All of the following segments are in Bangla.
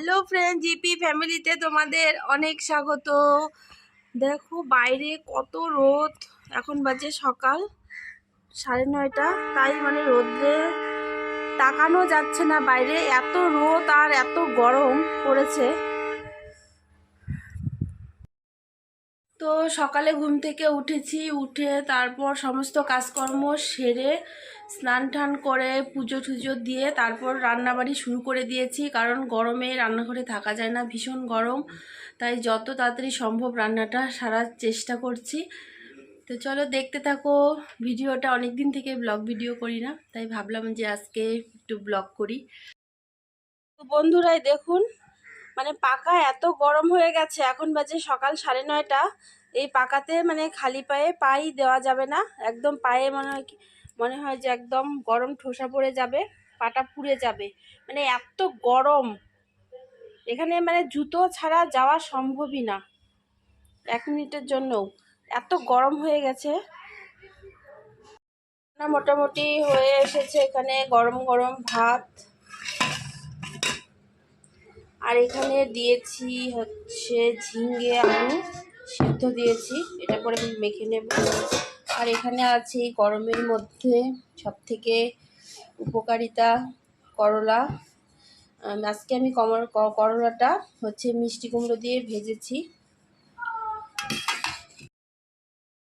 হ্যালো ফ্রেন্ড জিপি ফ্যামিলিতে তোমাদের অনেক স্বাগত। দেখো বাইরে কত রোদ, এখন বাজে সকাল সাড়ে নয়টা, তাই মানে রোদ্রে তাকানো যাচ্ছে না বাইরে। এত রোদ আর এত গরম পড়েছে। তো সকালে ঘুম থেকে উঠেছি, উঠে তারপর সমস্ত কাজকর্ম সেরে স্নান টান করে পুজো টুজো দিয়ে তারপর রান্নাবাড়ি শুরু করে দিয়েছি। কারণ গরমে রান্নাঘরে থাকা যায় না, ভীষণ গরম। তাই যত তাড়াতাড়ি সম্ভব রান্নাটা সারার চেষ্টা করছি। তো চলো দেখতে থাকো, ভিডিওটা অনেক দিন থেকে ব্লগ ভিডিও করি না। তাই ভাবলাম যে আজকে একটু ব্লগ করি। তো বন্ধুরাই দেখুন মানে পাকা এত গরম হয়ে গেছে, এখন বাজে সকাল সাড়ে নয়টা। এই পাকাতে মানে খালি পায়ে পাই দেওয়া যাবে না, একদম পায়ে মনে হয় মনে হয় যে একদম গরম ঠোসা পড়ে যাবে, পাটা পুড়ে যাবে। মানে এত গরম, এখানে মানে জুতো ছাড়া যাওয়া সম্ভবই না, এক মিনিটের জন্যও। এত গরম হয়ে গেছে। মোটামুটি হয়ে এসেছে এখানে গরম গরম ভাত। আর এখানে দিয়েছি হচ্ছে ঝিঙ্গে আলু সিদ্ধ দিয়েছি। এটা করে মেখে নেব। আর এখানে আছে গরমের মধ্যে সব থেকে উপকারিতা করলা। আজকে আমি কমর করলাটা হচ্ছে মিষ্টি কুমড়ো দিয়ে ভেজেছি।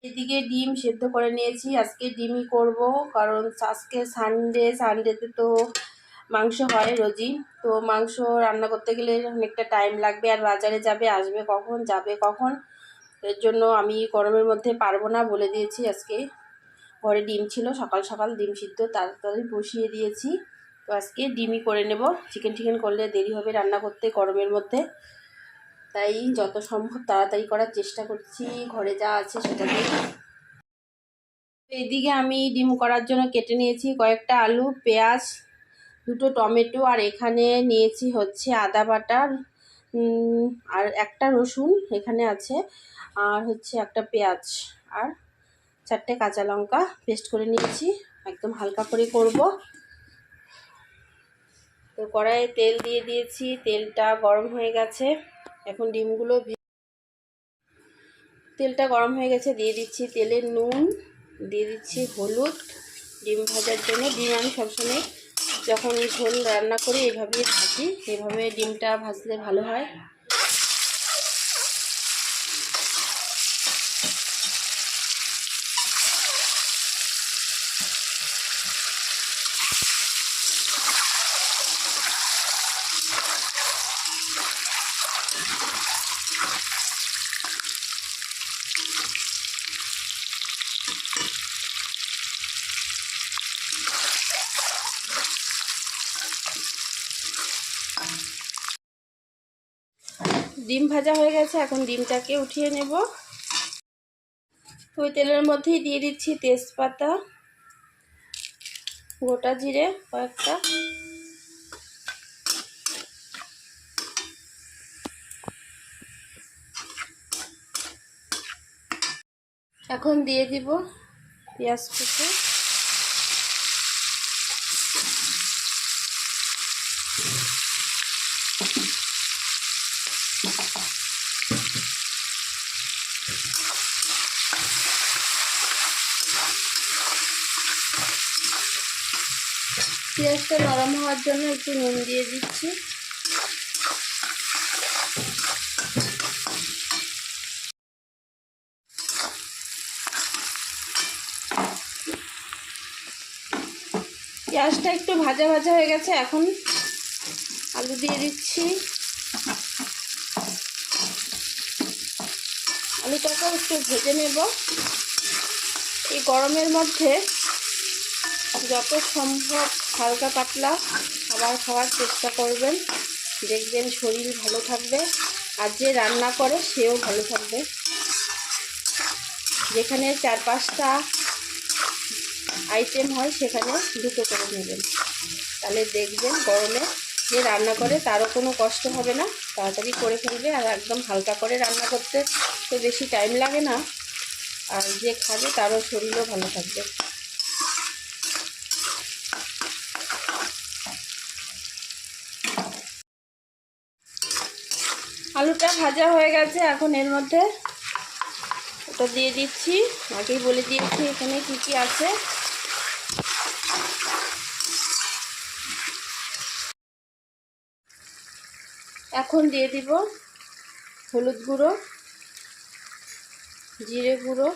এদিকে ডিম সেদ্ধ করে নিয়েছি। আজকে ডিমই করব, কারণ আজকে সানডে সানডেতে তো মাংস হয় রোজই। তো মাংস রান্না করতে গেলে অনেকটা টাইম লাগবে আর বাজারে যাবে, আসবে কখন, যাবে কখন? এর জন্য আমি গরমের মধ্যে পারব না বলে দিয়েছি আজকে। ঘরে ডিম ছিল, সকাল সকাল ডিম সিদ্ধ, তাড়াতাড়ি বসিয়ে দিয়েছি। তো আজকে ডিমই করে নেব। চিকেন টিকেন করলে দেরি হবে রান্না করতে গরমের মধ্যে। তাই যত সম্ভব তাড়াতাড়ি করার চেষ্টা করছি, ঘরে যা আছে সেটা দিয়ে। এদিকে আমি ডিম করার জন্য কেটে নিয়েছি কয়েকটা আলু, পেঁয়াজ দুটো টমেটো আর এখানে নিয়েছি হচ্ছে আদা বাটার আর একটা রসুন এখানে আছে, আর হচ্ছে একটা পেঁয়াজ, আর চারটে কাঁচা লঙ্কা পেস্ট করে নিয়েছি, একদম হালকা করে করব। তো কড়াইয়ে তেল দিয়ে দিয়েছি, তেলটা গরম হয়ে গেছে, এখন ডিমগুলো তেলটা গরম হয়ে গেছে, দিয়ে দিচ্ছি তেলে নুন, দিয়ে দিচ্ছি হলুদ, ডিম ভাজার জন্য, ডিম আমি সবসময় যখন ঝোল রান্না করি এভাবেই ভাজি এভাবে ডিমটা ভাজলে ভালো হয় ডিম ভাজা হয়ে গেছে, এখন ডিমটাকে উঠিয়ে নেব। ওই তেলের মধ্যেই দিয়ে দিচ্ছি তেজপাতা, গোটা জিরে কয়েকটা। এখন দিয়ে দিব পেঁয়াজ কুচি। পেঁয়াজটা নরম হওয়ার জন্য একটু নুন দিয়ে দিচ্ছি। পেঁয়াজটা একটু ভাজা ভাজা হয়ে গেছে, এখন আলু দিয়ে দিচ্ছি। আলুটাকেও একটু ভেজে নেব। এই গরমের মধ্যে যত সম্ভব হালকা পাতলা খাবার খাওয়ার চেষ্টা করবেন। দেখবেন শরীর ভালো থাকবে আর যে রান্না করে সেও ভালো থাকবে। যেখানে চার পাঁচটা আইটেম হয় সেখানে দুটো করে নেবেন। তাহলে দেখবেন গরমে যে রান্না করে তারও কোনো কষ্ট হবে না। তাড়াতাড়ি করে ফেলবে আর একদম হালকা করে রান্না করতে তো বেশি টাইম লাগে না। আর যে খাবে তারও শরীরও ভালো থাকবে। আলুটা ভাজা হয়ে গেছে এখন এর মধ্যে ওটা দিয়ে দিচ্ছি। আগেই বলে দিয়েছি এখানে কী কী আছে। এখন দিয়ে দিব হলুদ গুঁড়ো, জিরে গুঁড়ো।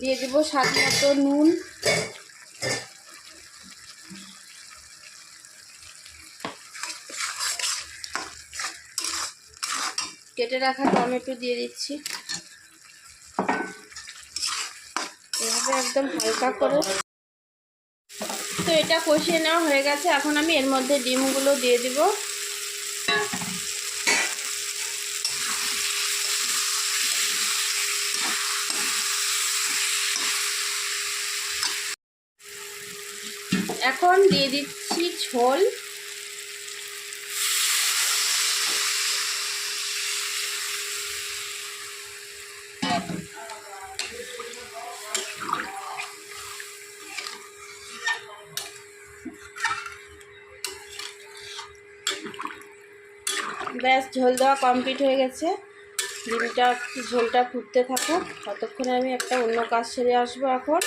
দিয়ে দিব স্বাদ মতো নুন। কেটে রাখা টমেটো দিয়ে দিচ্ছি। এভাবে একদম হালকা করে। তো এটা কষিয়ে নেওয়া হয়ে গেছে। এখন আমি এর মধ্যে ডিমগুলো দিয়ে দিব। এখন দিয়ে দিচ্ছি ঝোল। ব্যাস, ঝোল দেওয়া কমপ্লিট হয়ে গেছে। ডিমটা, ঝোলটা ফুটতে থাকুক। ততক্ষণে আমি একটা অন্য কাজ সেরে আসব এখন।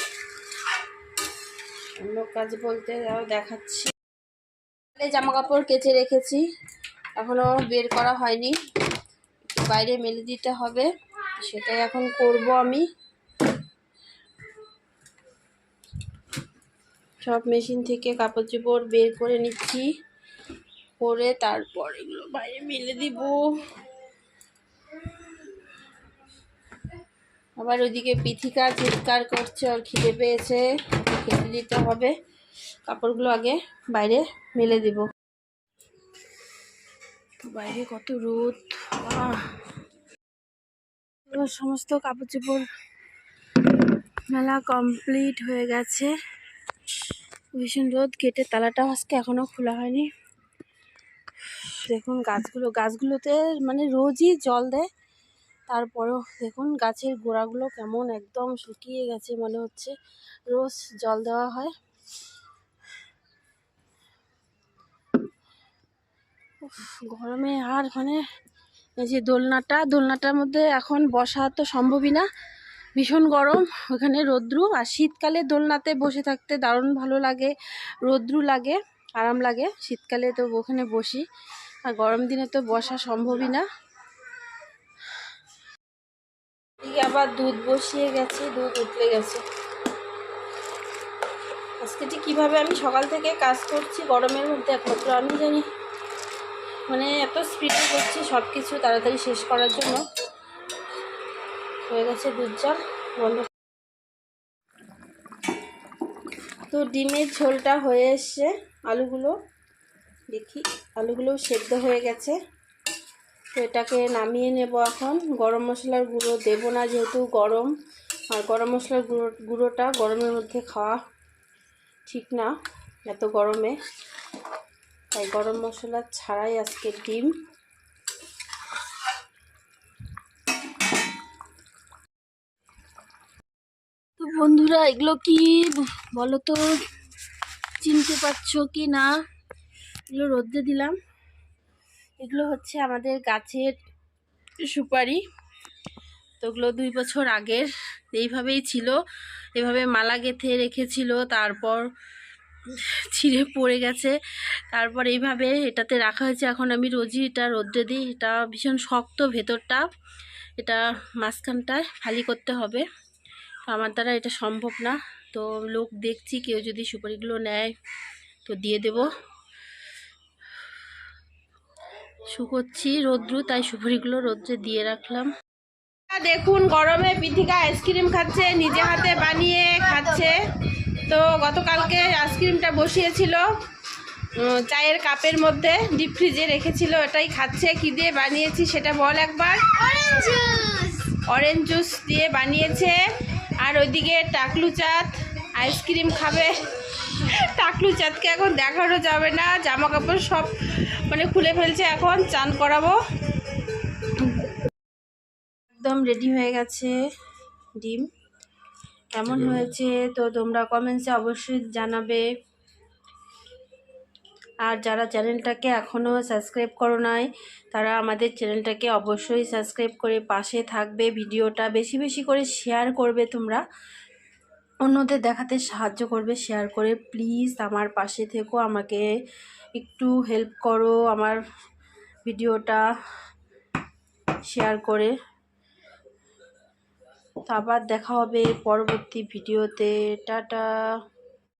অন্য কাজ বলতে দেখাচ্ছি। জামা কাপড় কেচে রেখেছি। এখনও বের করা হয়নি। বাইরে মেলে দিতে হবে। সেটাই এখন করব আমি। সব মেশিন থেকে কাপড় চোপড় বের করে নিচ্ছি। করে তারপর এগুলো বাইরে মেলে দিব। আবার ওইদিকে পিথিকা চিৎকার করছে, ওর খিদে পেয়েছে, খেতে দিতে হবে। কাপড়গুলো আগে বাইরে মেলে দিব। বাইরে কত রোদ! সমস্ত কাপড় চোপড় মেলা কমপ্লিট হয়ে গেছে। ভীষণ রোদ কেটে তালাটা আজকে এখনও খোলা হয়নি। দেখুন গাছগুলো, গাছগুলোতে মানে রোজই জল দেয়। তারপরেও দেখুন গাছের গোড়াগুলো কেমন একদম শুকিয়ে গেছে মনে হচ্ছে। রোজ জল দেওয়া হয়। গরমে আর মানে এই যে দোলনাটা, দোলনাটার মধ্যে এখন বসা তো সম্ভবই না। ভীষণ গরম, ওখানে রোদ্রু আর শীতকালে দোলনাতে বসে থাকতে দারুণ ভালো লাগে, রোদ্রু লাগে, আরাম লাগে। শীতকালে তো ওখানে বসি। আর গরম দিনে তো বসা সম্ভবই না। আবার দুধ বসিয়ে গেছে, দুধ উতলে গেছে। আজকে ঠিক কীভাবে আমি সকাল থেকে কাজ করছি, গরমের মধ্যে একমাত্র আমি জানি। মানে এত স্পিডে করছি সব কিছু তাড়াতাড়ি শেষ করার জন্য। হয়ে গেছে দুধ জল, বন্ধ। তো ডিমের ঝোলটা হয়ে এসছে, আলুগুলো। দেখি, আলুগুলো সেদ্ধ হয়ে গেছে। তো এটাকে নামিয়ে নেব এখন। গরম মশলার গুঁড়ো দেবো না যেহেতু গরম। আর গরম মশলার গুঁড়ো, গুঁড়োটা গরমের মধ্যে খাওয়া ঠিক না এত গরমে। তাই গরম মশলা ছাড়াই আজকে ডিম। তো বন্ধুরা, এগুলো কি বলো তো চিনতে পারছ কি না? এগুলো রোদ্রে দিলাম। এগুলো হচ্ছে আমাদের গাছের সুপারি। তো ওগুলো দুই বছর আগের। এইভাবেই ছিল। এভাবে মালা গেঁথে রেখেছিল। তারপর ছিঁড়ে পড়ে গেছে। তারপর এইভাবে এটাতে রাখা হয়েছে। এখন আমি রোজই এটা রোদ্রে দিই। এটা ভীষণ শক্ত ভেতরটা। এটা মাঝখানটায় ফালি করতে হবে। আমার দ্বারা এটা সম্ভব না। তো লোক দেখছি, কেউ যদি সুপারিগুলো নেয়, তো দিয়ে দেব। শুকোচ্ছি রোদ্রু তাই সুপারিগুলো রোদ্রে দিয়ে রাখলাম। দেখুন গরমে পিথিকা আইসক্রিম খাচ্ছে নিজে হাতে বানিয়ে খাচ্ছে। তো গতকালকে আইসক্রিমটা বসিয়েছিল চায়ের কাপের মধ্যে ডিপ ফ্রিজে রেখেছিল এটাই খাচ্ছে। কি দিয়ে বানিয়েছি সেটা বল একবার। অরেঞ্জ জুস দিয়ে বানিয়েছে আর ওইদিকে টাকলু চাঁদ আইসক্রিম খাবে। টাকলু চাঁদকে এখন দেখানো যাবে না জামা কাপড় সব মানে খুলে ফেলছে এখন চান করাবো। একদম রেডি হয়ে গেছে ডিম। কেমন হয়েছে তো তোমরা কমেন্টসে অবশ্যই জানাবে। আর যারা চ্যানেলটাকে এখনও সাবস্ক্রাইব করো নাই তারা আমাদের চ্যানেলটাকে অবশ্যই সাবস্ক্রাইব করে পাশে থাকবে। ভিডিওটা বেশি বেশি করে শেয়ার করবে তোমরা। অন্যদের দেখাতে সাহায্য করবে শেয়ার করে। প্লিজ আমার পাশে থেকো, আমাকে একটু হেল্প করো আমার ভিডিওটা শেয়ার করে। তারপর দেখা হবে পরবর্তী ভিডিওতে। টাটা।